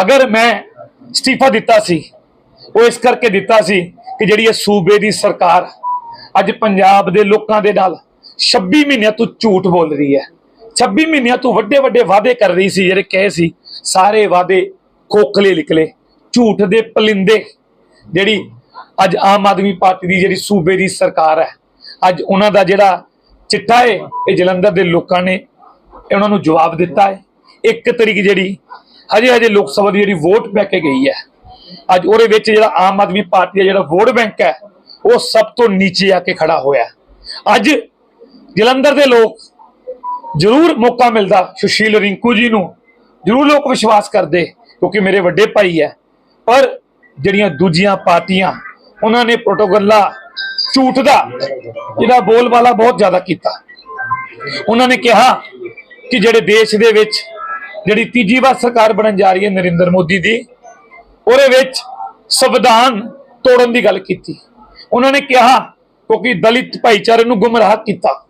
ਅਗਰ ਮੈਂ ਅਸਤੀਫਾ ਦਿੱਤਾ ਸੀ, ਉਹ ਇਸ ਕਰਕੇ ਦਿੱਤਾ ਸੀ ਕਿ ਜਿਹੜੀ ਇਹ ਸੂਬੇ ਦੀ ਸਰਕਾਰ ਅੱਜ ਪੰਜਾਬ ਦੇ ਲੋਕਾਂ ਦੇ ਨਾਲ 26 ਮਹੀਨਿਆਂ ਤੋਂ ਝੂਠ ਬੋਲ ਰਹੀ ਹੈ। 26 ਮਹੀਨਿਆਂ ਤੋਂ ਵੱਡੇ ਵੱਡੇ ਵਾਅਦੇ ਕਰ ਰਹੀ ਸੀ, ਜਿਹੜੇ ਕਹੇ ਸੀ, ਸਾਰੇ ਵਾਅਦੇ ਖੋਖਲੇ ਨਿਕਲੇ, ਝੂਠ ਦੇ ਪਲਿੰਦੇ। ਜਿਹੜੀ ਅੱਜ ਆਮ ਆਦਮੀ ਪਾਰਟੀ ਦੀ ਜਿਹੜੀ ਸੂਬੇ ਦੀ ਸਰਕਾਰ ਹੈ, ਅੱਜ ਉਹਨਾਂ ਦਾ ਜਿਹੜਾ ਚਿੱਟਾ ਹੈ, ਇਹ ਜਲੰਧਰ ਦੇ ਲੋਕਾਂ ਨੇ ਉਹਨਾਂ ਨੂੰ ਜਵਾਬ ਦਿੱਤਾ ਹੈ। ਇੱਕ ਤਰੀਕ ਜਿਹੜੀ ਹਜੇ ਹਜੇ ਲੋਕ ਸਭਾ ਦੀ ਜਿਹੜੀ ਵੋਟ ਪੈ ਕੇ ਗਈ ਹੈ। ਅੱਜ ਉਹਦੇ ਵਿੱਚ ਜਿਹੜਾ ਆਮ ਆਦਮੀ ਪਾਰਟੀ ਦਾ ਜਿਹੜਾ ਵੋਟ ਬੈਂਕ ਹੈ, ਉਹ ਸਭ ਤੋਂ ਨੀਚੇ ਆ ਕੇ ਖੜਾ ਹੋਇਆ ਅੱਜ ਜਲੰਧਰ ਦੇ ਲੋਕ ਜ਼ਰੂਰ ਮੌਕਾ ਮਿਲਦਾ ਸੁਸ਼ੀਲ ਰਿੰਕੂ ਜੀ ਨੂੰ। ਜ਼ਰੂਰ ਲੋਕ ਵਿਸ਼ਵਾਸ ਕਰਦੇ, ਕਿਉਂਕਿ ਮੇਰੇ ਵੱਡੇ ਭਾਈ ਹੈ। ਪਰ ਜਿਹੜੀਆਂ ਦੂਜੀਆਂ ਪਾਰਟੀਆਂ, ਉਹਨਾਂ ਨੇ ਪ੍ਰੋਟੋਕੋਲਾ ਝੂਠ ਦਾ ਜਿਹੜਾ ਬੋਲਬਾਲਾ ਬਹੁਤ ਜ਼ਿਆਦਾ ਕੀਤਾ। ਉਹਨਾਂ ਨੇ ਕਿਹਾ ਕਿ ਜਿਹੜੇ ਦੇਸ਼ ਦੇ ਵਿੱਚ ਜਿਹੜੀ ਤੀਜੀ ਵਾਰ ਸਰਕਾਰ ਬਣਨ ਜਾ ਰਹੀ ਹੈ ਨਰਿੰਦਰ ਮੋਦੀ ਦੀ, ਉਹਦੇ ਵਿੱਚ ਸੰਵਿਧਾਨ ਤੋੜਨ ਦੀ ਗੱਲ ਕੀਤੀ। ਉਹਨਾਂ ਨੇ ਕਿਹਾ, ਕਿਉਂਕਿ ਦਲਿਤ ਭਾਈਚਾਰੇ ਨੂੰ ਗੁੰਮਰਾਹ ਕੀਤਾ।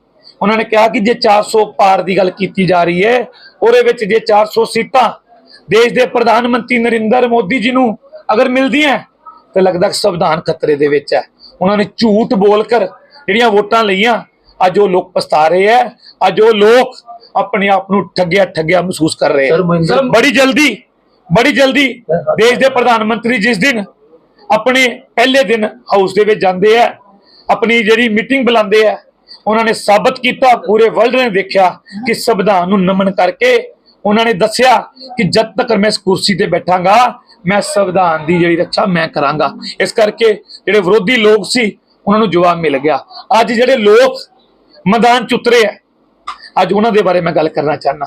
ਉਹਨਾਂ ਨੇ ਕਿਹਾ ਕਿ ਜੇ 400 ਪਾਰ ਦੀ ਗੱਲ ਕੀਤੀ ਜਾ ਰਹੀ ਹੈ, ਉਹਦੇ ਵਿੱਚ ਜੇ 400 ਸੀਟਾਂ ਦੇਸ਼ ਦੇ ਪ੍ਰਧਾਨ ਮੰਤਰੀ ਨਰਿੰਦਰ ਮੋਦੀ ਜੀ ਨੂੰ ਅਗਰ ਮਿਲਦੀਆਂ, ਤੇ ਲੱਗਦਾ ਕਿ ਸੰਵਿਧਾਨ ਖਤਰੇ ਦੇ ਵਿੱਚ ਹੈ। ਉਹਨਾਂ ਨੇ ਝੂਠ ਬੋਲ ਕਰ ਜਿਹੜੀਆਂ ਵੋਟਾਂ ਲਈਆਂ, ਅੱਜ ਉਹ ਲੋਕ ਪਛਤਾ ਰਹੇ ਹੈ, ਅੱਜ ਉਹ ਲੋਕ ਆਪਣੇ ਆਪ ਨੂੰ ਠੱਗਿਆ ਠੱਗਿਆ ਮਹਿਸੂਸ ਕਰ ਰਹੇ ਸਰ, ਹੈ। ਮਹਿੰਦਰ- ਬੜੀ ਜਲਦੀ ਬੜੀ ਜਲਦੀ ਦੇਸ਼ ਦੇ ਪ੍ਰਧਾਨ ਮੰਤਰੀ ਜਿਸ ਦਿਨ ਆਪਣੇ ਪਹਿਲੇ ਦਿਨ ਹਾਊਸ ਦੇ ਵਿੱਚ ਜਾਂਦੇ ਆ ਆਪਣੀ ਜਿਹੜੀ ਮੀਟਿੰਗ ਬੁਲਾਉਂਦੇ ਆ ਉਹਨਾਂ ਨੇ ਸਾਬਤ ਕੀਤਾ ਪੂਰੇ ਵਰਲਡ ਨੇ ਦੇਖਿਆ ਕਿ ਸੰਵਿਧਾਨ ਨੂੰ ਨਮਨ ਕਰਕੇ ਉਹਨਾਂ ਨੇ ਦੱਸਿਆ ਕਿ ਜਦ ਤੱਕ ਮੈਂ ਇਸ ਕੁਰਸੀ ਤੇ ਬੈਠਾਂਗਾ ਮੈਂ ਸੰਵਿਧਾਨ ਦੀ ਜਿਹੜੀ ਰੱਖਿਆ ਮੈਂ ਕਰਾਂਗਾ। ਇਸ ਕਰਕੇ ਜਿਹੜੇ ਵਿਰੋਧੀ ਲੋਕ ਸੀ ਉਹਨਾਂ ਨੂੰ ਜਵਾਬ ਮਿਲ ਗਿਆ। ਅੱਜ ਜਿਹੜੇ ਲੋਕ ਮੈਦਾਨ ਚ ਉਤਰੇ ਆ ਅੱਜ ਉਹਨਾਂ ਦੇ ਬਾਰੇ ਮੈਂ ਗੱਲ ਕਰਨਾ ਚਾਹਨਾ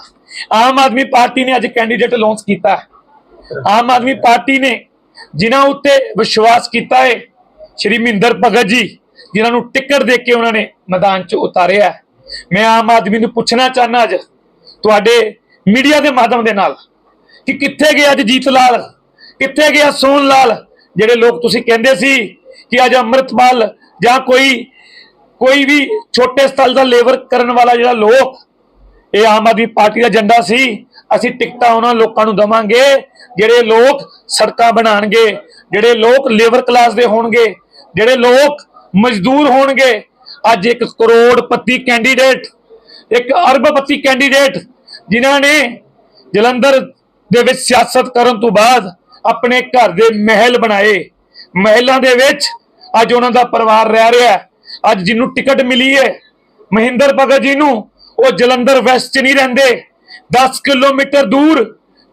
ਆਮ ਆਦਮੀ ਪਾਰਟੀ ਨੇ ਅੱਜ ਕੈਂਡੀਡੇਟ ਲਾਂਚ ਕੀਤਾ ਹੈ। ਆਮ ਆਦਮੀ ਪਾਰਟੀ ਨੇ ਜਿਨ੍ਹਾਂ ਉੱਤੇ ਵਿਸ਼ਵਾਸ ਕੀਤਾ ਹੈ, ਸ਼੍ਰੀ ਮਹਿੰਦਰ ਭਗਤ ਜੀ, ਜਿਨ੍ਹਾਂ ਨੂੰ ਟਿਕਟ ਦੇ ਕੇ ਉਹਨਾਂ ਨੇ ਮੈਦਾਨ 'ਚ ਉਤਾਰਿਆ ਮੈਂ ਆਮ ਆਦਮੀ ਨੂੰ ਪੁੱਛਣਾ ਚਾਹਨਾ ਅੱਜ, ਤੁਹਾਡੇ ਮੀਡੀਆ ਦੇ ਮਾਧਿਅਮ ਦੇ ਨਾਲ, ਕਿ ਕਿੱਥੇ ਗਿਆ ਅੱਜ ਜੀਤ ਲਾਲ? ਕਿੱਥੇ ਗਿਆ ਸੋਹਣ ਲਾਲ? ਜਿਹੜੇ ਲੋਕ ਤੁਸੀਂ ਕਹਿੰਦੇ ਸੀ ਕਿ ਅੱਜ ਅੰਮ੍ਰਿਤਪਾਲ ਜਾਂ ਕੋਈ ਕੋਈ ਵੀ ਛੋਟੇ ਸਤਲ ਦਾ ਲੇਬਰ ਕਰਨ ਵਾਲਾ ਜਿਹੜਾ ਲੋਕ ਇਹ ਆਮ ਆਦਮੀ ਪਾਰਟੀ ਦਾ ਏਜੰਡਾ ਸੀ, ਅਸੀਂ ਟਿਕਟਾਂ ਉਹਨਾਂ ਲੋਕਾਂ ਨੂੰ ਦਵਾਂਗੇ, ਜਿਹੜੇ ਲੋਕ ਸੜਕਾਂ ਬਣਾਉਣਗੇ, ਜਿਹੜੇ ਲੋਕ ਲੇਬਰ ਕਲਾਸ ਦੇ ਹੋਣਗੇ, ਜਿਹੜੇ ਲੋਕ ਮਜ਼ਦੂਰ ਹੋਣਗੇ, ਅੱਜ ਇੱਕ ਕਰੋੜਪਤੀ ਕੈਂਡੀਡੇਟ, ਇੱਕ ਅਰਬਪਤੀ ਕੈਂਡੀਡੇਟ, ਜਿਨ੍ਹਾਂ ਨੇ ਜਲੰਧਰ ਦੇ ਵਿੱਚ ਸਿਆਸਤ ਕਰਨ ਤੋਂ ਬਾਅਦ ਆਪਣੇ ਘਰ ਦੇ ਮਹਿਲ ਬਣਾਏ। ਮਹਿਲਾਂ ਦੇ ਵਿੱਚ ਅੱਜ ਉਹਨਾਂ ਦਾ ਪਰਿਵਾਰ ਰਹਿ ਰਿਹਾ ਹੈ। ਅੱਜ ਜਿਹਨੂੰ ਟਿਕਟ ਮਿਲੀ ਹੈ ਮਹਿੰਦਰ ਭਗਤ ਜੀ ਨੂੰ, ਉਹ ਜਲੰਧਰ ਵੈਸਟ 'ਚ ਨਹੀਂ ਰਹਿੰਦੇ। 10 ਕਿਲੋਮੀਟਰ ਦੂਰ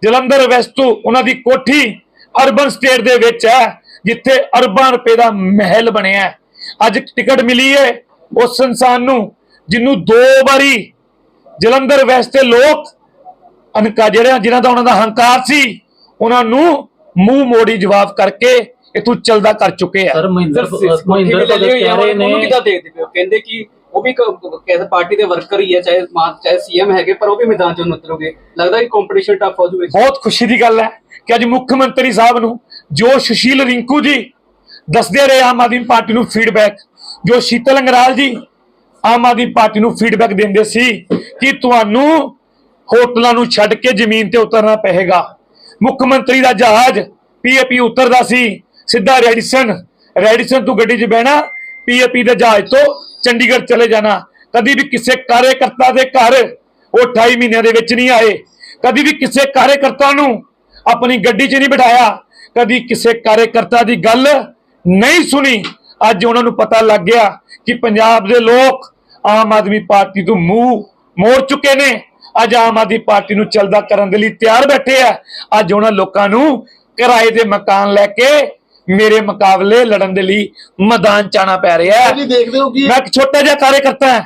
ਜਲੰਧਰ ਵੈਸਟ ਤੋਂ ਉਹਨਾਂ ਦੀ ਕੋਠੀ ਅਰਬਨ ਸਟੇਟ ਦੇ ਵਿੱਚ ਹੈ, ਜਿੱਥੇ ਅਰਬਾਂ ਰੁਪਏ ਦਾ ਮਹਿਲ ਬਣਿਆ ਅੱਜ ਟਿਕਟ ਮਿਲੀ ਹੈ ਉਸ ਇਨਸਾਨ ਨੂੰ, ਜਿਹਨੂੰ ਦੋ ਵਾਰੀ ਜਲੰਧਰ ਵੈਸਟ ਦੇ ਲੋਕ ਅਨਕਾ ਜਿਹੜੇ ਜਿਨ੍ਹਾਂ ਦਾ ਉਹਨਾਂ ਦਾ ਹੰਕਾਰ ਸੀ, ਉਹਨਾਂ ਨੂੰ ਮੂੰਹ ਮੋੜੀ ਜਵਾਬ ਕਰਕੇ ਇਥੋਂ ਚਲਦਾ ਕਰ ਚੁੱਕੇ ਆ। ਸਰ ਮਹਿੰਦਰ ਮਹਿੰਦਰ ਭਗਤ ਕਹਿ ਰਹੇ ਉਹਨੂੰ ਨੇ ਕਿੱਦਾਂ ਦੇਖਦੇ ਪਿਓ ਕਹਿੰਦੇ ਕਿ ਉਹ ਵੀ ਕਿਸੇ ਪਾਰਟੀ ਦੇ ਵਰਕਰ ਹੀ ਹੈ ਚਾਹੇ ਮਾਂ ਚਾਹੇ ਸੀਐਮ ਹੈਗੇ ਪਰ ਉਹ ਵੀ ਮੈਦਾਨ ਚੋਂ ਉਤਰੋਗੇ। ਲੱਗਦਾ ਕਿ ਕੰਪੀਟੀਸ਼ਨ ਟਫ ਹੋ ਜੂਗਾ ਬਹੁਤ ਖੁਸ਼ੀ ਦੀ ਗੱਲ ਹੈ ਕਿ ਅੱਜ ਮੁੱਖ ਮੰਤਰੀ ਸਾਹਿਬ ਨੂੰ ਜੋ ਸੁਸ਼ੀਲ ਰਿੰਕੂ ਜੀ ਦੱਸਦੇ ਰਹੇ ਆਮ ਆਦਮੀ ਪਾਰਟੀ ਨੂੰ ਫੀਡਬੈਕ ਜੋ ਸ਼ੀਤਲ ਅੰਗਰਾਲ ਜੀ ਆਮ ਆਦਮੀ ਪਾਰਟੀ ਨੂੰ ਫੀਡਬੈਕ ਦਿੰਦੇ ਸੀ ਕਿ ਤੁਹਾਨੂੰ ਹੋਟਲਾਂ ਨੂੰ ਛੱਡ ਕੇ ਜ਼ਮੀਨ ਤੇ ਉਤਰਨਾ ਪਏਗਾ। ਮੁੱਖ ਮੰਤਰੀ ਦਾ ਜਹਾਜ਼ ਪੀਏਪੀ ਉਤਰਦਾ ਸੀ। ਸਿੱਧਾ ਰੈਡੀਸਨ ਰੈਡੀਸਨ ਤੋਂ ਗੱਡੀ 'ਚ ਬਹਿਣਾ ਪੀਏਪੀ ਦੇ ਜਹਾਜ਼ ਤੋਂ ਚੰਡੀਗੜ੍ਹ ਚਲੇ ਜਾਣਾ। ਕਦੀ ਵੀ ਕਿਸੇ ਕਾਰਜਕਰਤਾ ਦੇ ਘਰ ਉਹ 28 ਮਹੀਨਿਆਂ ਦੇ ਵਿੱਚ ਨਹੀਂ ਆਏ। ਕਦੀ ਵੀ ਕਿਸੇ ਕਾਰਜਕਰਤਾ ਨੂੰ ਆਪਣੀ ਗੱਡੀ 'ਚ ਨਹੀਂ ਬਿਠਾਇਆ। ਕਦੀ ਕਿਸੇ ਕਾਰਜਕਰਤਾ ਦੀ ਗੱਲ ਨਹੀਂ ਸੁਣੀ। ਅੱਜ ਉਹਨਾਂ ਨੂੰ ਪਤਾ ਲੱਗ ਗਿਆ ਕਿ ਪੰਜਾਬ ਦੇ ਲੋਕ ਆਮ ਆਦਮੀ ਪਾਰਟੀ ਤੋਂ ਮੂੰਹ ਮੋੜ ਚੁੱਕੇ ਨੇ। ਅੱਜ ਆਮ ਆਦਮੀ ਪਾਰਟੀ ਨੂੰ ਚਲਦਾ ਕਰਨ ਦੇ ਲਈ ਤਿਆਰ ਬੈਠੇ ਆ। ਅੱਜ ਉਹਨਾਂ ਲੋਕਾਂ ਨੂੰ ਕਿਰਾਏ ਦੇ ਮਕਾਨ ਲੈ ਕੇ ਮੇਰੇ ਮੁਕਾਬਲੇ ਲੜਨ ਦੇ ਲਈ ਮੈਦਾਨ ਚ ਆਉਣਾ ਪੈ ਰਿਹਾ ਹੈ। ਤੁਸੀਂ ਦੇਖਦੇ ਹੋ ਕਿ ਮੈਂ ਇੱਕ ਛੋਟਾ ਜਿਹਾ ਕਾਰਜਕਰਤਾ ਹਾਂ।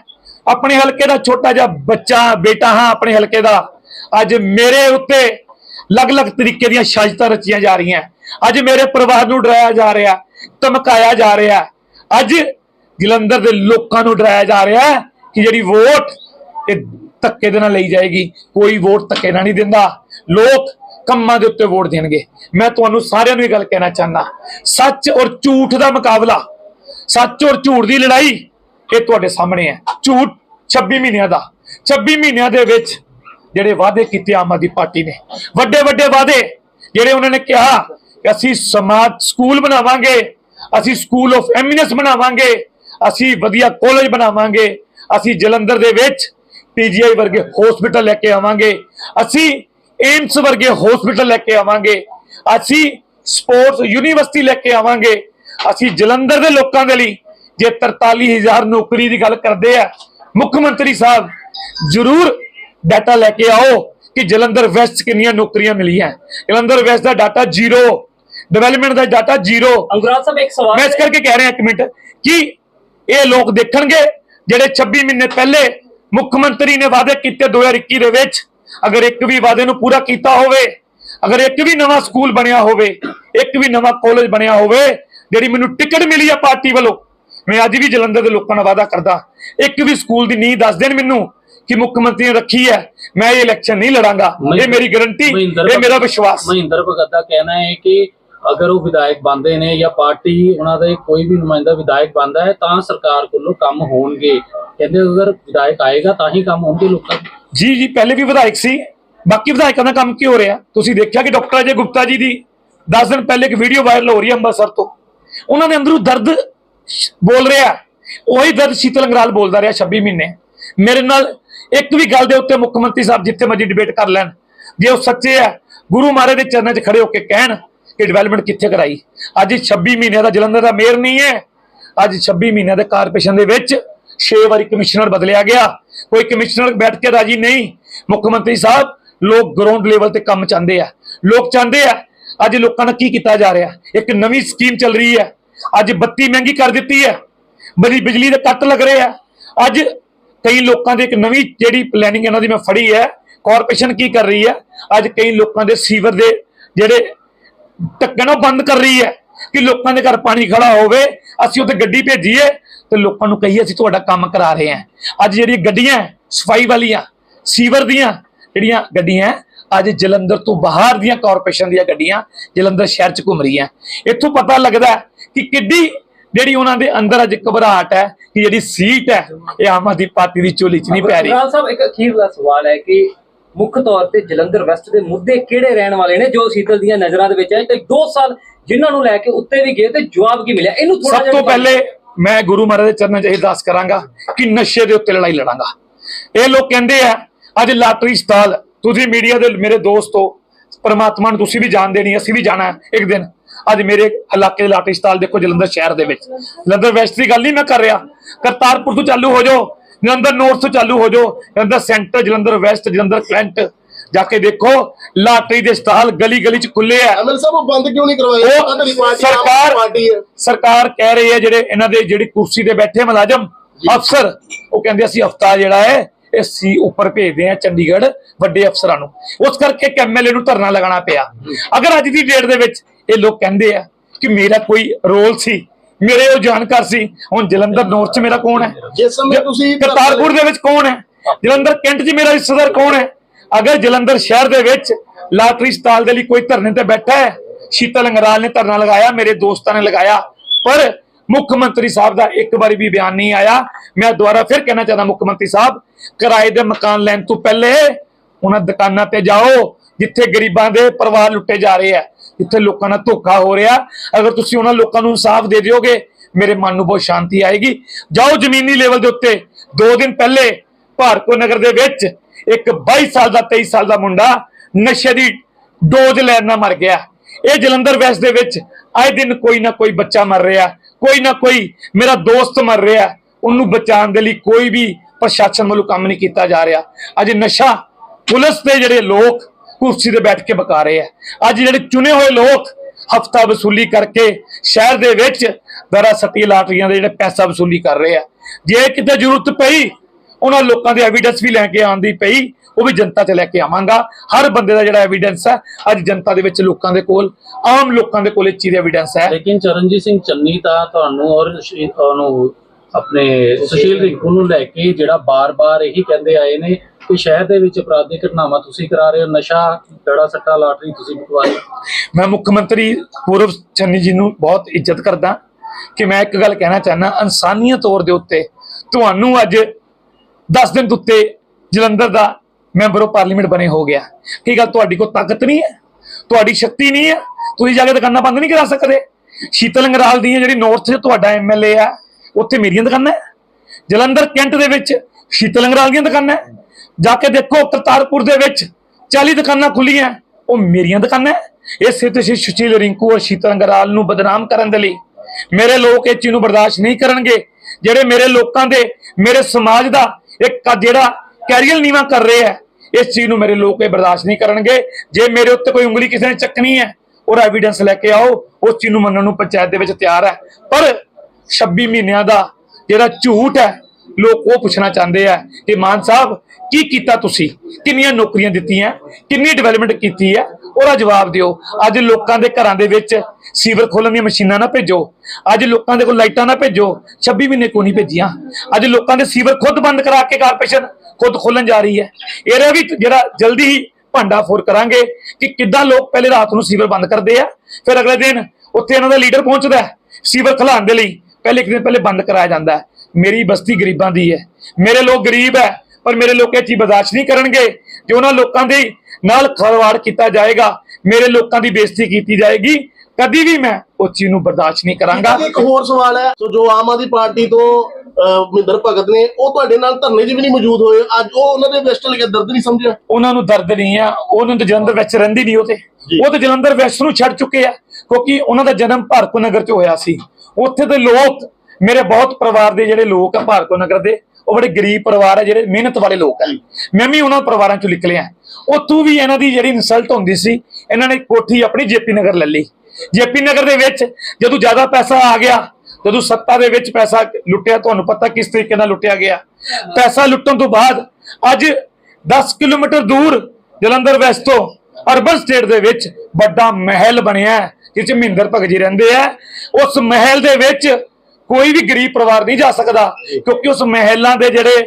ਆਪਣੇ ਹਲਕੇ ਦਾ ਛੋਟਾ ਜਿਹਾ ਬੱਚਾ ਬੇਟਾ ਹਾਂ ਆਪਣੇ ਹਲਕੇ ਦਾ। ਅੱਜ ਮੇਰੇ ਉੱਤੇ ਅਲੱਗ-ਅਲੱਗ ਤਰੀਕੇ ਦੀਆਂ ਸਾਜ਼ਿਸ਼ਾਂ ਰਚੀਆਂ ਜਾ ਰਹੀਆਂ। ਅੱਜ ਮੇਰੇ ਪਰਿਵਾਰ ਨੂੰ ਡਰਾਇਆ ਜਾ ਰਿਹਾ ਧਮਕਾਇਆ ਜਾ ਰਿਹਾ ਅੱਜ ਜਲੰਧਰ ਦੇ ਲੋਕਾਂ ਨੂੰ ਡਰਾਇਆ ਜਾ ਰਿਹਾ ਕਿ ਜਿਹੜੀ ਵੋਟ ਇਹ ਧੱਕੇ ਦੇ ਨਾਲ ਲਈ ਜਾਏਗੀ। ਕੋਈ ਵੋਟ ਧੱਕੇ ਨਾਲ ਨਹੀਂ ਦਿੰਦਾ। ਲੋਕ ਕੰਮਾਂ ਦੇ ਉੱਤੇ ਵੋਟ ਦੇਣਗੇ। ਮੈਂ ਤੁਹਾਨੂੰ ਸਾਰਿਆਂ ਨੂੰ ਇਹ ਗੱਲ ਕਹਿਣਾ ਚਾਹੁੰਦਾ, ਸੱਚ ਔਰ ਝੂਠ ਦਾ ਮੁਕਾਬਲਾ, ਸੱਚ ਔਰ ਝੂਠ ਦੀ ਲੜਾਈ ਇਹ ਤੁਹਾਡੇ ਸਾਹਮਣੇ ਹੈ। ਝੂਠ 26 ਮਹੀਨਿਆਂ ਦਾ 26 ਮਹੀਨਿਆਂ ਦੇ ਵਿੱਚ ਜਿਹੜੇ ਵਾਅਦੇ ਕੀਤੇ ਆਮ ਆਦਮੀ ਪਾਰਟੀ ਨੇ, ਵੱਡੇ ਵੱਡੇ ਵਾਅਦੇ ਜਿਹੜੇ ਉਹਨਾਂ ਨੇ ਕਿਹਾ ਕਿ ਅਸੀਂ ਸਮਾਜ ਸਕੂਲ ਬਣਾਵਾਂਗੇ, ਅਸੀਂ ਸਕੂਲ ਆਫ ਐਮਿਨੈਂਸ ਬਣਾਵਾਂਗੇ, ਅਸੀਂ ਵਧੀਆ ਕਾਲਜ ਬਣਾਵਾਂਗੇ, ਅਸੀਂ ਜਲੰਧਰ ਦੇ ਵਿੱਚ ਪੀਜੀਆਈ ਵਰਗੇ ਹਸਪੀਟਲ ਲੈ ਕੇ ਆਵਾਂਗੇ, ਅਸੀਂ ਏਮਸ ਵਰਗੇ ਹਸਪੀਟਲ ਲੈ ਕੇ ਆਵਾਂਗੇ। ਅਸੀਂ ਸਪੋਰਟਸ ਯੂਨੀਵਰਸਿਟੀ ਲੈ ਕੇ ਆਵਾਂਗੇ। ਅਸੀਂ ਜਲੰਧਰ ਦੇ ਲੋਕਾਂ ਦੇ ਲਈ ਜੇ 43000 ਨੌਕਰੀ ਦੀ ਗੱਲ ਕਰਦੇ ਆ ਮੁੱਖ ਮੰਤਰੀ ਸਾਹਿਬ ਜ਼ਰੂਰ ਡਾਟਾ ਲੈ ਕੇ ਆਓ ਕਿ ਜਲੰਧਰ ਵੈਸਟ ਕਿੰਨੀਆਂ ਨੌਕਰੀਆਂ ਮਿਲੀਆਂ। ਜਲੰਧਰ ਵੈਸਟ ਦਾ ਡਾਟਾ ਜ਼ੀਰੋ ਡਿਵੈਲਪਮੈਂਟ ਦਾ ਡਾਟਾ ਜ਼ੀਰੋ ਅੰਗਰਾਜ ਸਾਹਿਬ ਇੱਕ ਸਵਾਲ ਮੈਂ ਇਸ ਕਰਕੇ ਕਹਿ ਰਿਹਾ ਇੱਕ ਮਿੰਟ ਕਿ ਇਹ ਲੋਕ ਦੇਖਣਗੇ ਜਿਹੜੇ 26 ਮਹੀਨੇ ਪਹਿਲੇ ਮੁੱਖ ਮੰਤਰੀ ਨੇ ਵਾਅਦੇ ਕੀਤੇ 2021 ਦੇ ਵਿੱਚ ਅਗਰ ਇੱਕ ਵੀ ਵਾਅਦੇ ਨੂੰ ਪੂਰਾ ਕੀਤਾ ਹੋਵੇ ਅਗਰ ਇੱਕ ਵੀ ਨਵਾਂ ਸਕੂਲ ਬਣਿਆ ਹੋਵੇ ਇੱਕ ਵੀ ਨਵਾਂ ਕਾਲਜ ਬਣਿਆ ਹੋਵੇ ਜਿਹੜੀ ਮੈਨੂੰ ਟਿਕਟ ਮਿਲੀ ਆ ਪਾਰਟੀ ਵੱਲੋਂ ਮੈਂ ਅੱਜ ਵੀ ਜਲੰਧਰ ਦੇ ਲੋਕਾਂ ਨਾਲ ਵਾਅਦਾ ਕਰਦਾ ਇੱਕ ਵੀ ਸਕੂਲ ਦੀ ਨੀਂਹ ਦੱਸ ਦੇਣ ਮੈਨੂੰ ਕਿ ਮੁੱਖ ਮੰਤਰੀ ਨੇ ਰੱਖੀ ਹੈ ਮੈਂ ਇਹ ਇਲੈਕਸ਼ਨ ਨਹੀਂ ਲੜਾਂਗਾ ਇਹ ਮੇਰੀ ਗਾਰੰਟੀ ਇਹ ਮੇਰਾ ਵਿਸ਼ਵਾਸ। ਮਹਿੰਦਰ ਭਗਤ ਦਾ ਕਹਿਣਾ ਹੈ ਕਿ ਅਗਰ ਉਹ ਵਿਧਾਇਕ ਬਣਦੇ ਨੇ ਜਾਂ ਪਾਰਟੀ ਉਹਨਾਂ ਦਾ ਕੋਈ ਵੀ ਨੁਮਾਇੰਦਾ ਵਿਧਾਇਕ ਬਣਦਾ ਹੈ, ਤਾਂ ਸਰਕਾਰ ਕੋਲੋਂ ਕੰਮ ਹੋਣਗੇ। ਕਹਿੰਦੇ ਅਗਰ ਵਿਧਾਇਕ ਆਏਗਾ, ਤਾਂ ਹੀ ਕੰਮ ਹੋਣਗੇ ਲੋਕਾਂ ਦੇ। ਜੀ ਜੀ, ਪਹਿਲੇ ਵੀ ਵਿਧਾਇਕ ਸੀ। ਬਾਕੀ ਵਿਧਾਇਕਾਂ ਦਾ ਕੰਮ ਕੀ ਹੋ ਰਿਹਾ? ਤੁਸੀਂ ਦੇਖਿਆ ਕਿ ਡਾਕਟਰ ਅਜੇ ਗੁਪਤਾ ਜੀ ਦੀ 10 ਦਿਨ ਪਹਿਲੇ ਇੱਕ ਵੀਡੀਓ ਵਾਇਰਲ ਹੋ ਰਹੀ ਹੈ ਅੰਮ੍ਰਿਤਸਰ ਤੋਂ। ਉਹਨਾਂ ਦੇ ਅੰਦਰੋਂ ਦਰਦ ਬੋਲ ਰਿਹਾ ਉਹੀ ਦਰਦ ਸ਼ੀਤਲ ਅੰਗਰਾਲ ਬੋਲਦਾ ਰਿਹਾ 26 ਮਹੀਨੇ। ਮੇਰੇ ਨਾਲ ਇੱਕ ਵੀ ਗੱਲ ਦੇ ਉੱਤੇ ਮੁੱਖ ਮੰਤਰੀ ਸਾਹਿਬ ਜਿੱਥੇ ਮਰਜ਼ੀ ਡਿਬੇਟ ਕਰ ਲੈਣ। ਜੇ ਉਹ ਸੱਚੇ ਆ ਗੁਰੂ ਮਹਾਰਾਜ ਦੇ ਚਰਨਾਂ 'ਚ ਖੜੇ ਹੋ ਕੇ ਕਹਿਣ ਕਿ ਡਿਵੈਲਪਮੈਂਟ ਕਿੱਥੇ ਕਰਾਈ? ਅੱਜ 26 ਮਹੀਨਿਆਂ ਦਾ ਜਲੰਧਰ ਦਾ ਮੇਅਰ ਨਹੀਂ ਹੈ। ਅੱਜ 26 ਮਹੀਨਿਆਂ ਦੇ ਕਾਰਪੋਰੇਸ਼ਨ ਦੇ ਵਿੱਚ 6 ਵਾਰੀ ਕਮਿਸ਼ਨਰ ਬਦਲਿਆ ਗਿਆ। ਕੋਈ ਕਮਿਸ਼ਨਰ ਬੈਠ ਕੇ ਰਾਜੀ ਨਹੀਂ। ਮੁੱਖ ਮੰਤਰੀ ਸਾਹਿਬ, ਲੋਕ ਗਰਾਊਂਡ ਲੈਵਲ ਤੇ ਕੰਮ ਚਾਹੁੰਦੇ ਆ। ਲੋਕ ਚਾਹੁੰਦੇ ਆ, ਅੱਜ ਲੋਕਾਂ ਨਾਲ ਕੀ ਕੀਤਾ ਜਾ ਰਿਹਾ? ਇੱਕ ਨਵੀਂ ਸਕੀਮ ਚੱਲ ਰਹੀ ਹੈ। ਅੱਜ ਬੱਤੀ ਮਹਿੰਗੀ ਕਰ ਦਿੱਤੀ ਹੈ। ਬੜੀ ਬਿਜਲੀ ਦੇ ਕੱਟ ਲੱਗ ਰਹੇ ਆ। ਅੱਜ ਕਈ ਲੋਕਾਂ ਦੇ ਇੱਕ ਨਵੀਂ ਜਿਹੜੀ ਪਲੈਨਿੰਗ ਇਹਨਾਂ ਦੀ ਮੈਂ ਫੜੀ ਹੈ ਕਾਰਪੋਰੇਸ਼ਨ ਕੀ ਕਰ ਰਹੀ ਹੈ? ਅੱਜ ਕਈ ਲੋਕਾਂ ਦੇ ਸੀਵਰ ਦੇ ਜਿਹੜੇ ਢੱਕਣ ਬੰਦ ਕਰ ਰਹੀ ਹੈ ਕਿ ਲੋਕਾਂ ਦੇ ਘਰ ਪਾਣੀ ਖੜਾ ਹੋਵੇ, ਅਸੀਂ ਉੱਥੇ ਗੱਡੀ ਭੇਜੀਏ ਤੇ ਲੋਕਾਂ ਨੂੰ ਕਹੀਏ, ਅਸੀਂ ਤੁਹਾਡਾ ਕੰਮ ਕਰਾ ਰਹੇ ਹਾਂ। ਅੱਜ ਜਿਹੜੀਆਂ ਗੱਡੀਆਂ, ਸਫ਼ਾਈ ਵਾਲੀਆਂ, ਸੀਵਰ ਦੀਆਂ ਜਿਹੜੀਆਂ ਗੱਡੀਆਂ, ਅੱਜ ਜਲੰਧਰ ਤੋਂ ਬਾਹਰ ਦੀਆਂ ਕਾਰਪੋਰੇਸ਼ਨ ਦੀਆਂ ਗੱਡੀਆਂ ਜਲੰਧਰ ਸ਼ਹਿਰ 'ਚ ਘੁੰਮ ਰਹੀਆਂ। ਇੱਥੋਂ ਪਤਾ ਲੱਗਦਾ ਕਿ ਕਿੱਡੀ ਜਿਹੜੀ ਉਹਨਾਂ ਦੇ ਅੰਦਰ ਅੱਜ ਘਬਰਾਹਟ ਹੈ, ਕਿ ਜਿਹੜੀ ਸੀਟ ਹੈ, ਇਹ ਆਮ ਆਦਮੀ ਪਾਰਟੀ ਦੀ ਝੋਲੀ 'ਚ ਨਹੀਂ ਪੈ ਰਹੀ। ਸਾਹਿਬ, ਇੱਕ ਅਖੀਰਲਾ ਸਵਾਲ ਹੈ ਕਿ ਮੁੱਖ ਤੌਰ ਤੇ ਜਲੰਧਰ ਵੈਸਟ ਦੇ ਮੁੱਦੇ ਕਿਹੜੇ ਰਹਿਣ ਵਾਲੇ ਨੇ ਜੋ ਸੀਤਲ ਦੀਆਂ ਨਜ਼ਰਾਂ ਦੇ ਵਿੱਚ ਹੈ ਤੇ 2 ਸਾਲ ਜਿਨ੍ਹਾਂ ਨੂੰ ਲੈ ਕੇ ਉੱਤੇ ਵੀ ਗਏ ਤੇ ਜਵਾਬ ਕੀ ਮਿਲਿਆ? ਇਹਨੂੰ ਥੋੜਾ ਸਭ ਤੋਂ ਪਹਿਲੇ ਮੈਂ ਗੁਰੂ ਮਹਾਰਾਜ ਦੇ ਚਰਨਾਂ 'ਚ ਇਹ ਅਰਦਾਸ ਕਰਾਂਗਾ ਕਿ ਨਸ਼ੇ ਦੇ ਉੱਤੇ ਲੜਾਈ ਲੜਾਂਗਾ। ਇਹ ਲੋਕ ਕਹਿੰਦੇ ਆ ਅੱਜ ਲਾਟਰੀ ਸਟਾਲ ਤੁਸੀਂ ਮੀਡੀਆ ਦੇ ਮੇਰੇ ਦੋਸਤ ਪਰਮਾਤਮਾ ਨੂੰ ਤੁਸੀਂ ਵੀ ਜਾਣਦੇ ਨਹੀਂ ਅਸੀਂ ਵੀ ਜਾਣਾ ਇੱਕ ਦਿਨ। ਅੱਜ ਮੇਰੇ ਇਲਾਕੇ ਦੇ ਲਾਟਰੀ ਸਟਾਲ ਦੇਖੋ ਜਲੰਧਰ ਸ਼ਹਿਰ ਦੇ ਵਿੱਚ। ਜਲੰਧਰ ਵੈਸਟ ਦੀ ਗੱਲ ਨਹੀਂ ਮੈਂ ਕਰ ਰਿਹਾ। ਕਰਤਾਰਪੁਰ ਤੋਂ ਚਾਲੂ ਹੋ ਜਾਓ। ਜਲੰਧਰ ਨੌਰਥ ਤੋਂ ਚਾਲੂ ਹੋ ਜਾਓ ਜਲੰਧਰ ਸੈਂਟਰ ਜਲੰਧਰ ਵੈਸਟ ਜਲੰਧਰ ਕਲੈਂਟ ਜਾ ਕੇ ਦੇਖੋ ਲਾਟਰੀ ਦੇ ਸਟਾਲ ਗਲੀ ਗਲੀ ਚ ਖੁੱਲੇ ਆ। ਐਮਐਲ ਸਾਹਿਬ ਉਹ ਬੰਦ ਕਿਉਂ ਨਹੀਂ ਕਰਵਾਏ? ਸਰਕਾਰ ਸਰਕਾਰ ਕਹਿ ਰਹੀ ਹੈ ਜਿਹੜੇ ਇਹਨਾਂ ਦੇ ਜਿਹੜੀ ਕੁਰਸੀ ਤੇ ਬੈਠੇ ਮੁਲਾਜ਼ਮ ਅਫਸਰ ਉਹ ਕਹਿੰਦੇ ਅਸੀਂ ਹਫਤਾ ਜਿਹੜਾ ਹੈ ਇਹ ਸੀ ਉੱਪਰ ਭੇਜਦੇ ਆ ਚੰਡੀਗੜ੍ਹ ਵੱਡੇ ਅਫਸਰਾਂ ਨੂੰ। ਉਸ ਕਰਕੇ ਐਮਐਲਏ ਨੂੰ ਧਰਨਾ ਲਗਾਉਣਾ ਪਿਆ। ਅਗਰ ਅੱਜ ਦੀ ਡੇਟ ਦੇ ਵਿੱਚ ਇਹ ਲੋਕ ਕਹਿੰਦੇ ਆ ਕਿ ਮੇਰਾ ਕੋਈ ਰੋਲ ਸੀ ਮੇਰੇ ਉਹ ਜਾਣਕਾਰ ਸੀ। ਹੁਣ ਜਲੰਧਰ ਨੌਰਥ ਚ ਮੇਰਾ ਕੌਣ ਹੈ? ਜਿਸ ਸਮੇਂ ਤੁਸੀਂ ਕਰਤਾਰਪੁਰ ਦੇ ਵਿੱਚ ਕੌਣ ਹੈ? ਜਲੰਧਰ ਕੈਂਟ 'ਚ ਮੇਰਾ ਰਿਸ਼ਤੇਦਾਰ ਕੌਣ ਹੈ? ਅਗਰ ਜਲੰਧਰ ਸ਼ਹਿਰ ਦੇ ਵਿੱਚ ਲਾਟਰੀ ਸਟਾਲ ਦੇ ਲਈ ਕੋਈ ਧਰਨੇ ਤੇ ਬੈਠਾ ਹੈ ਸ਼ੀਤਲ ਅੰਗਰਾਲ ਨੇ ਧਰਨਾ ਲਗਾਇਆ ਮੇਰੇ ਦੋਸਤਾਂ ਨੇ ਲਗਾਇਆ ਪਰ ਮੁੱਖ ਮੰਤਰੀ ਸਾਹਿਬ ਦਾ ਇੱਕ ਵਾਰੀ ਵੀ ਬਿਆਨ ਨਹੀਂ ਆਇਆ। ਮੈਂ ਦੁਬਾਰਾ ਫਿਰ ਕਹਿਣਾ ਚਾਹੁੰਦਾ ਮੁੱਖ ਮੰਤਰੀ ਸਾਹਿਬ ਕਿਰਾਏ ਦੇ ਮਕਾਨ ਲੈਣ ਤੋਂ ਪਹਿਲੇ ਉਹਨਾਂ ਦੁਕਾਨਾਂ ਤੇ ਜਾਓ ਜਿੱਥੇ ਗਰੀਬਾਂ ਦੇ ਪਰਿਵਾਰ ਲੁੱਟੇ ਜਾ ਰਹੇ ਆ ਜਿੱਥੇ ਲੋਕਾਂ ਨਾਲ ਧੋਖਾ ਹੋ ਰਿਹਾ। ਅਗਰ ਤੁਸੀਂ ਉਹਨਾਂ ਲੋਕਾਂ ਨੂੰ ਇਨਸਾਫ ਦੇ ਦਿਓਗੇ, ਮੇਰੇ ਮਨ ਨੂੰ ਬਹੁਤ ਸ਼ਾਂਤੀ ਆਏਗੀ। ਜਾਓ ਜ਼ਮੀਨੀ ਲੈਵਲ ਦੇ ਉੱਤੇ। ਦੋ ਦਿਨ ਪਹਿਲੇ ਭਾਰਕੋ ਨਗਰ ਦੇ ਵਿੱਚ ਇੱਕ 22 ਸਾਲ ਦਾ 23 ਸਾਲ ਦਾ ਮੁੰਡਾ ਨਸ਼ੇ ਦੀ ਡੋਜ਼ ਲੈਣ ਨਾਲ ਮਰ ਗਿਆ। ਇਹ ਜਲੰਧਰ ਵੈਸਟ ਦੇ ਵਿੱਚ ਆਏ ਦਿਨ ਕੋਈ ਨਾ ਕੋਈ ਬੱਚਾ ਮਰ ਰਿਹਾ। ਕੋਈ ਨਾ ਕੋਈ ਮੇਰਾ ਦੋਸਤ ਮਰ ਰਿਹਾ। ਉਹਨੂੰ ਬਚਾਉਣ ਦੇ ਲਈ ਕੋਈ ਵੀ ਪ੍ਰਸ਼ਾਸਨ ਵੱਲੋਂ ਕੰਮ ਨਹੀਂ ਕੀਤਾ ਜਾ ਰਿਹਾ। ਅੱਜ ਨਸ਼ਾ ਪੁਲਿਸ ਦੇ ਜਿਹੜੇ ਲੋਕ ਕੁਰਸੀ ਤੇ ਬੈਠ ਕੇ ਬਕਾ ਰਹੇ ਆ। ਅੱਜ ਜਿਹੜੇ ਚੁਣੇ ਹੋਏ ਲੋਕ ਹਫਤਾ ਵਸੂਲੀ ਕਰਕੇ ਸ਼ਹਿਰ ਦੇ ਵਿੱਚ ਦਰਾ ਸੱਤੀ ਲਾਟਰੀਆਂ ਦੇ ਜਿਹੜੇ ਪੈਸਾ ਵਸੂਲੀ ਕਰ ਰਹੇ ਆ। ਜੇ ਕਿਤੇ ਜ਼ਰੂਰਤ ਪਈ, ਉਹਨਾਂ ਲੋਕਾਂ ਦੇ ਐਵੀਡੈਂਸ ਵੀ ਲੈ ਕੇ ਆਉਣ ਦੀ ਪਈ, ਉਹ ਵੀ ਜਨਤਾ 'ਚ ਲੈ ਕੇ ਆਵਾਂਗਾ। ਹਰ ਬੰਦੇ ਦਾ ਜਿਹੜਾ ਐਵੀਡੈਂਸ ਹੈ ਅੱਜ ਜਨਤਾ ਦੇ ਵਿੱਚ ਲੋਕਾਂ ਦੇ ਕੋਲ, ਆਮ ਲੋਕਾਂ ਦੇ ਕੋਲ ਇਹ ਚੀਜ਼ ਐਵੀਡੈਂਸ ਹੈ। ਲੇਕਿਨ ਚਰਨਜੀਤ ਸਿੰਘ ਚੰਨੀ ਤਾਂ ਤੁਹਾਨੂੰ ਔਰ ਤੁਹਾਨੂੰ ਆਪਣੇ ਸੁਸ਼ੀਲ ਰਿੰਕੂ ਨੂੰ ਲੈ ਕੇ ਜਿਹੜਾ ਬਾਰ-ਬਾਰ ਇਹੀ ਕਹਿੰਦੇ ਆਏ ਨੇ ਕਿ ਸ਼ਹਿਰ ਦੇ ਵਿੱਚ ਅਪਰਾਧਿਕ ਘਟਨਾਵਾਂ ਤੁਸੀਂ ਕਰਾ ਰਹੇ ਹੋ? ਨਸ਼ਾ ਦੜਾ ਸੱਟਾ, ਲਾਟਰੀ ਤੁਸੀਂ ਬਕਵਾ ਰਹੇ ਹੋ? ਮੈਂ ਮੁੱਖ ਮੰਤਰੀ ਪੂਰਵ ਚੰਨੀ ਜੀ ਨੂੰ ਬਹੁਤ ਇੱਜ਼ਤ ਕਰਦਾ ਕਿ ਮੈਂ ਇੱਕ ਗੱਲ ਕਹਿਣਾ ਚਾਹਨਾ ਇਨਸਾਨੀਅਤ ਤੌਰ ਦੇ ਉੱਤੇ ਤੁਹਾਨੂੰ ਅੱਜ 10 ਦਿਨ ਦੇ ਉੱਤੇ ਜਲੰਧਰ ਦਾ ਮੈਂਬਰ ਆਫ ਪਾਰਲੀਮੈਂਟ ਬਣੇ ਹੋ ਗਿਆ। ਕੀ ਗੱਲ ਤੁਹਾਡੀ ਕੋਲ ਤਾਕਤ ਨਹੀਂ ਹੈ? ਤੁਹਾਡੀ ਸ਼ਕਤੀ ਨਹੀਂ ਹੈ? ਤੁਸੀਂ ਜਾ ਕੇ ਦੁਕਾਨਾਂ ਬੰਦ ਨਹੀਂ ਕਰਾ ਸਕਦੇ? ਸ਼ੀਤਲ ਅੰਗਰਾਲ ਦੀਆਂ ਜਿਹੜੀ ਨਾਰਥ 'ਚ ਤੁਹਾਡਾ ਐਮਐਲਏ ਆ, ਉੱਥੇ ਮੇਰੀਆਂ ਦੁਕਾਨਾਂ ਹੈ? ਜਲੰਧਰ ਕੈਂਟ ਦੇ ਵਿੱਚ ਸ਼ੀਤਲ ਅੰਗਰਾਲ ਦੀਆਂ ਦੁਕਾਨਾਂ ਹੈ? ਜਾ ਕੇ ਦੇਖੋ ਕਰਤਾਰਪੁਰ ਦੇ ਵਿੱਚ 40 ਦੁਕਾਨਾਂ ਖੁੱਲੀਆਂ। ਉਹ ਮੇਰੀਆਂ ਦੁਕਾਨਾਂ ਇਹ ਇਸੇ ਤੇ ਸੁਸ਼ੀਲ ਰਿੰਕੂ ਔਰ ਸ਼ੀਤਲ ਅੰਗਰਾਲ ਨੂੰ ਬਦਨਾਮ ਕਰਨ ਦੇ ਲਈ। ਮੇਰੇ ਲੋਕ ਇਹ ਚੀਜ਼ ਨੂੰ ਬਰਦਾਸ਼ਤ ਨਹੀਂ ਕਰਨਗੇ। ਜਿਹੜੇ ਮੇਰੇ ਲੋਕਾਂ ਦੇ, ਮੇਰੇ ਸਮਾਜ ਦਾ ਇੱਕ ਜਿਹੜਾ ਕੈਰੀਅਰ ਨੀਵਾ ਕਰ ਰਹੇ ਹੈ, ਇਸ ਚੀਜ਼ ਨੂੰ ਮੇਰੇ ਲੋਕ ਇਹ ਬਰਦਾਸ਼ਤ ਨਹੀਂ ਕਰਨਗੇ। ਜੇ ਮੇਰੇ ਉੱਤੇ ਕੋਈ ਉਂਗਲੀ ਕਿਸੇ ਨੇ ਚੱਕਣੀ ਹੈ, ਔਰ ਐਵੀਡੈਂਸ ਲੈ ਕੇ ਆਓ, ਉਸ ਚੀਜ਼ ਨੂੰ ਮੰਨਣ ਨੂੰ ਪੰਚਾਇਤ ਦੇ ਵਿੱਚ ਤਿਆਰ ਹੈ। ਪਰ 26 ਮਹੀਨਿਆਂ ਦਾ ਜਿਹੜਾ ਝੂਠ ਹੈ ਲੋਕ ਉਹ ਪੁੱਛਣਾ ਚਾਹੁੰਦੇ ਆ ਕਿ ਮਾਨ ਸਾਹਿਬ, ਕੀ ਕੀਤਾ ਤੁਸੀਂ? ਕਿੰਨੀਆਂ ਨੌਕਰੀਆਂ ਦਿੱਤੀਆਂ? ਕਿੰਨੀ ਡਿਵੈਲਪਮੈਂਟ ਕੀਤੀ ਹੈ ਉਹਦਾ ਜਵਾਬ ਦਿਓ। ਅੱਜ ਲੋਕਾਂ ਦੇ ਘਰਾਂ ਦੇ ਵਿੱਚ ਸੀਵਰ ਖੋਲਣ ਦੀਆਂ ਮਸ਼ੀਨਾਂ ਨਾ ਭੇਜੋ। ਅੱਜ ਲੋਕਾਂ ਦੇ ਕੋਲ ਲਾਈਟਾਂ ਨਾ ਭੇਜੋ। 26 ਮਹੀਨੇ ਕਿਉਂ ਨਹੀਂ ਭੇਜੀਆਂ? ਅੱਜ ਲੋਕਾਂ ਦੇ ਸੀਵਰ ਖੁਦ ਬੰਦ ਕਰਾ ਕੇ ਕਾਰਪੋਰੇਸ਼ਨ ਖੁਦ ਖੋਲਣ ਜਾ ਰਹੀ ਹੈ। ਇਹਦਾ ਵੀ ਜਿਹੜਾ ਜਲਦੀ ਹੀ ਭਾਂਡਾ ਫੋਰ ਕਰਾਂਗੇ ਕਿ ਕਿੱਦਾਂ ਲੋਕ ਪਹਿਲੇ ਰਾਤ ਨੂੰ ਸੀਵਰ ਬੰਦ ਕਰਦੇ ਆ, ਫਿਰ ਅਗਲੇ ਦਿਨ ਉੱਥੇ ਇਹਨਾਂ ਦਾ ਲੀਡਰ ਪਹੁੰਚਦਾ ਸੀਵਰ ਖਲਾਉਣ ਦੇ ਲਈ। ਪਹਿਲੇ ਇੱਕ ਦਿਨ ਪਹਿਲੇ ਬੰਦ ਕਰਾਇਆ ਜਾਂਦਾ ਹੈ। ਮੇਰੀ ਬਸਤੀ ਗਰੀਬਾਂ ਦੀ ਹੈ। ਮੇਰੇ ਲੋਕ ਗਰੀਬ ਹੈ ਪਰ ਮੇਰੇ ਲੋਕ ਇਹ ਚੀਜ਼ ਬਰਦਾਸ਼ਤ ਨਹੀਂ ਕਰਨਗੇ ਜੇ ਉਹਨਾਂ ਲੋਕਾਂ ਦੇ ਨਾਲ ਖਲਵਾੜ ਕੀਤਾ ਜਾਏਗਾ ਮੇਰੇ ਲੋਕਾਂ ਦੀ ਬੇਇੱਜ਼ਤੀ ਕੀਤੀ ਜਾਏਗੀ ਕਦੀ ਵੀ ਮੈਂ ਉਸ ਚੀਜ਼ ਨੂੰ ਬਰਦਾਸ਼ਤ ਨਹੀਂ ਕਰਾਂਗਾ। ਇੱਕ ਹੋਰ ਸਵਾਲ ਹੈ ਸੋ ਜੋ ਆਮ ਆਦਮੀ ਪਾਰਟੀ ਤੋਂ ਮਹਿੰਦਰ ਭਗਤ ਨੇ ਉਹ ਤੁਹਾਡੇ ਨਾਲ ਧਰਨੇ 'ਚ ਵੀ ਨਹੀਂ ਮੌਜੂਦ ਹੋਏ। ਅੱਜ ਉਹ ਉਹਨਾਂ ਦੇ ਵੈਸਟ ਲਿਆ ਦਰਦ ਨਹੀਂ ਸਮਝਿਆ? ਉਹਨਾਂ ਨੂੰ ਦਰਦ ਨਹੀਂ ਆ ਉਹਨਾਂ ਨੂੰ ਤਾਂ ਜਲੰਧਰ ਵਿੱਚ ਰਹਿੰਦੀ ਨਹੀਂ ਉਹ ਤੇ। ਉਹ ਤੇ ਜਲੰਧਰ ਵੈਸਟ ਨੂੰ ਛੱਡ ਚੁੱਕੇ ਆ ਕਿਉਂਕਿ ਉਹਨਾਂ ਦਾ ਜਨਮ ਭਾਰਤੋ ਨਗਰ 'ਚ ਹੋਇਆ ਸੀ। ਉੱਥੇ ਦੇ ਲੋਕ ਮੇਰੇ ਬਹੁਤ ਪਰਿਵਾਰ ਦੇ ਜਿਹੜੇ ਲੋਕ ਆ ਭਾਰਤੋ ਨਗਰ ਦੇ, ਉਹ ਬੜੇ ਗਰੀਬ ਪਰਿਵਾਰ ਆ ਜਿਹੜੇ ਮਿਹਨਤ ਵਾਲੇ ਲੋਕ ਆ। ਮੈਂ ਵੀ ਉਹਨਾਂ ਪਰਿਵਾਰਾਂ 'ਚੋਂ ਨਿਕਲਿਆ ਉੱਥੋਂ ਵੀ ਇਹਨਾਂ ਦੀ ਜਿਹੜੀ ਇਨਸਲਟ ਹੁੰਦੀ ਸੀ, ਇਹਨਾਂ ਨੇ ਕੋਠੀ ਆਪਣੀ ਜੇਪੀ ਨਗਰ ਲੈ ਲਈ। ਜੇਪੀ ਨਗਰ ਦੇ ਵਿੱਚ ਜਦੋਂ ਜ਼ਿਆਦਾ ਪੈਸਾ ਆ ਗਿਆ, ਜਦੋਂ ਸੱਤਾ ਦੇ ਵਿੱਚ ਪੈਸਾ ਲੁੱਟਿਆ, ਤੁਹਾਨੂੰ ਪਤਾ ਕਿਸ ਤਰੀਕੇ ਨਾਲ ਲੁੱਟਿਆ ਗਿਆ। ਪੈਸਾ ਲੁੱਟਣ ਤੋਂ ਬਾਅਦ ਅੱਜ 10 ਕਿਲੋਮੀਟਰ ਦੂਰ ਜਲੰਧਰ ਵੈਸਟ ਤੋਂ ਅਰਬਨ ਸਟੇਟ ਦੇ ਵਿੱਚ ਵੱਡਾ ਮਹਿਲ ਬਣਿਆ ਜਿਸ 'ਚ ਮਹਿੰਦਰ ਭਗਤ ਜੀ ਰਹਿੰਦੇ ਆ। ਉਸ ਮਹਿਲ ਦੇ ਵਿੱਚ ਕੋਈ ਵੀ ਗਰੀਬ ਪਰਿਵਾਰ ਨਹੀਂ ਜਾ ਸਕਦਾ ਕਿਉਂਕਿ ਉਸ ਮਹਿਲਾਂ ਦੇ ਜਿਹੜੇ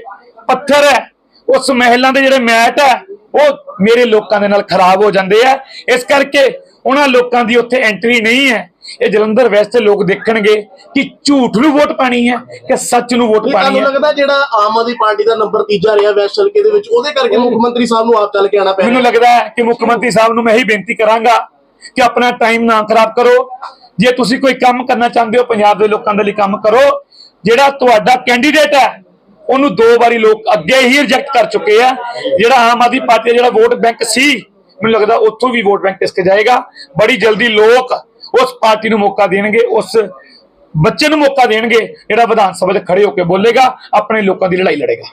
ਪੱਥਰ ਹੈ ਉਸ ਮਹਿਲਾਂ ਦੇ ਜਿਹੜੇ ਮੈਟ ਹੈ ਉਹ ਮੇਰੇ ਲੋਕਾਂ ਦੇ ਨਾਲ ਖਰਾਬ ਹੋ ਜਾਂਦੇ ਆ। ਇਸ ਕਰਕੇ ਉਹਨਾਂ ਲੋਕਾਂ ਦੀ ਉੱਥੇ ਐਂਟਰੀ ਨਹੀਂ ਹੈ। ਇਹ ਜਲੰਧਰ ਵੈਸਟ ਲੋਕ ਦੇਖਣਗੇ ਕਿ ਝੂਠ ਨੂੰ ਵੋਟ ਪਾਣੀ ਹੈ ਕਿ ਸੱਚ ਨੂੰ ਵੋਟ ਪਾਣੀ ਹੈ। ਲੱਗਦਾ ਜਿਹੜਾ ਆਮ ਆਦਮੀ ਪਾਰਟੀ ਦਾ ਨੰਬਰ ਤੀਜਾ ਰਿਹਾ ਵੈਸਟ ਹਲਕੇ ਦੇ ਵਿੱਚ ਉਹਦੇ ਕਰਕੇ ਮੁੱਖ ਮੰਤਰੀ ਸਾਹਿਬ ਨੂੰ ਆਪ ਚੱਲ ਕੇ ਆਣਾ ਪੈ ਮੈਨੂੰ ਲੱਗਦਾ ਹੈ ਕਿ ਮੁੱਖ ਮੰਤਰੀ ਸਾਹਿਬ ਨੂੰ ਮੈਂ ਇਹੀ ਬੇਨਤੀ ਕਰਾਂਗਾ ਕਿ ਆਪਣਾ ਟਾਈਮ ਨਾ ਖਰਾਬ ਕਰੋ। ਜੇ ਤੁਸੀਂ ਕੋਈ ਕੰਮ ਕਰਨਾ ਚਾਹੁੰਦੇ ਹੋ ਪੰਜਾਬ ਦੇ ਲੋਕਾਂ ਦੇ ਲਈ ਕੰਮ ਕਰੋ, ਜਿਹੜਾ ਤੁਹਾਡਾ ਕੈਂਡੀਡੇਟ ਹੈ, ਉਹਨੂੰ ਦੋ ਵਾਰੀ ਲੋਕ ਅੱਗੇ ਹੀ ਰਿਜੈਕਟ ਕਰ ਚੁੱਕੇ ਆ। ਜਿਹੜਾ ਆਮ ਆਦਮੀ ਪਾਰਟੀ ਦਾ ਜਿਹੜਾ ਵੋਟ ਬੈਂਕ ਸੀ, ਮੈਨੂੰ ਲੱਗਦਾ ਉੱਥੋਂ ਵੀ ਵੋਟ ਬੈਂਕ ਟਿਸਕ ਜਾਏਗਾ। ਬੜੀ ਜਲਦੀ ਲੋਕ ਉਸ ਪਾਰਟੀ ਨੂੰ ਮੌਕਾ ਦੇਣਗੇ, ਉਸ ਬੱਚੇ ਨੂੰ ਮੌਕਾ ਦੇਣਗੇ, ਜਿਹੜਾ ਵਿਧਾਨ ਸਭਾ 'ਚ ਖੜੇ ਹੋ ਕੇ ਬੋਲੇਗਾ, ਆਪਣੇ ਲੋਕਾਂ ਦੀ ਲੜਾਈ ਲੜੇਗਾ।